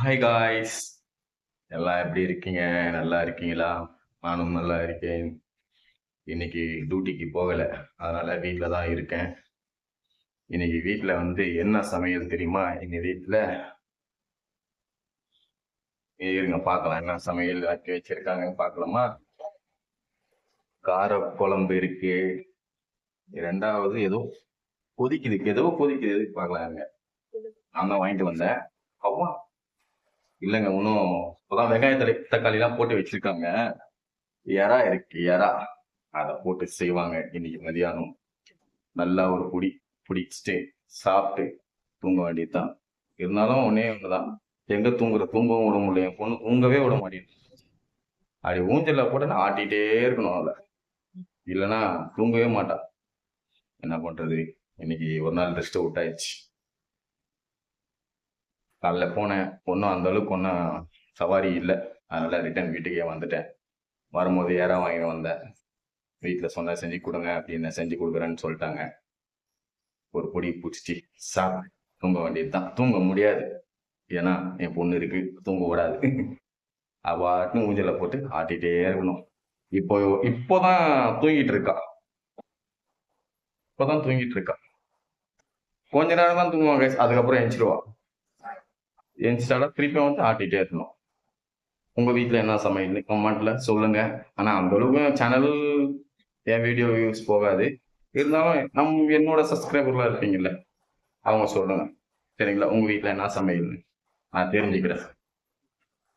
Hi guys எல்லாம் எப்படி இருக்கீங்க? நல்லா இருக்கீங்களா? நானும் நல்லா இருக்கேன். இன்னைக்கு டியூட்டிக்கு போகலை. அதனால வீட்டில் தான் இருக்கேன். இன்னைக்கு வீட்டில் வந்து என்ன சமையல் தெரியுமா? எங்கள் வீட்டில் இருங்க பார்க்கலாம். என்ன சமையல் ஆக்கி வச்சிருக்காங்கன்னு பார்க்கலாமா? கார குழம்பு இருக்கு. ரெண்டாவது ஏதோ கொதிக்குது. ஏதோ கொதிக்குது. எதுக்கு பார்க்கலாங்க நான் தான் வாங்கிட்டு வந்தேன். அவ்வா. இல்லைங்க இன்னும் இப்போதான் வெங்காய தலை தக்காளி எல்லாம் போட்டு வச்சிருக்காங்க. எறா இருக்கு எறா. அதை போட்டு செய்வாங்க. இன்னைக்கு மதியானம் நல்லா ஒரு புடி பிடிச்சிட்டு சாப்பிட்டு தூங்க வேண்டியதுதான். இருந்தாலும் ஒன்னே ஒண்ணுதான். எங்க தூங்குற தூங்கவும் விட முடியல. என் பொண்ணு தூங்கவே விட மாட்டேங்குது அப்படி ஊஞ்சல்ல போட்டு நான் ஆட்டிகிட்டே இருக்கணும் அவளை. இல்லைன்னா தூங்கவே மாட்டான் என்ன பண்றது? இன்னைக்கு ஒரு நாள் ரெஸ்ட் விட்டாயிடுச்சு காலைல போனேன். ஒன்றும் அந்த அளவுக்கு ஒன்றும் சவாரி இல்லை. அதனால ரிட்டர்ன் வீட்டுக்கே வந்துட்டேன். வரும்போது ஏறா வாங்கி வந்தேன். வீட்டில் சொன்ன செஞ்சு கொடுங்க அப்படின்னு செஞ்சு கொடுக்குறேன்னு சொல்லிட்டாங்க. ஒரு பொடி பிடிச்சி சாப் தூங்க வேண்டியது தான் தூங்க முடியாது. ஏன்னா என் பொண்ணு இருக்கு. தூங்க கூடாது அவாட்டும் ஊஞ்சல போட்டு ஆட்டிகிட்டே இருக்கணும். இப்போ இப்போதான் தூங்கிட்டு இருக்கா. இப்போதான் தூங்கிட்டு இருக்கா. கொஞ்ச நேரம் தான் தூங்குவாங்க. அதுக்கப்புறம் எந்திரிச்சிருவா. எந்திரிச்சாடா திருப்பி வந்து ஆட்டிகிட்டே இருக்கணும் உங்க வீட்டில் என்ன சமையல்? கமெண்ட்டில் சொல்லுங்க. ஆனா அந்த அளவுக்கு சேனல் என் வீடியோ வியூஸ் போகாது. இருந்தாலும் நம் என்னோட சப்ஸ்கிரைபர்லாம் இருப்பீங்கல்ல அவங்க சொல்லுங்க. சரிங்களா? உங்க வீட்டில் என்ன சமையல்னு? நான் தெரிஞ்சுக்கிறேன்.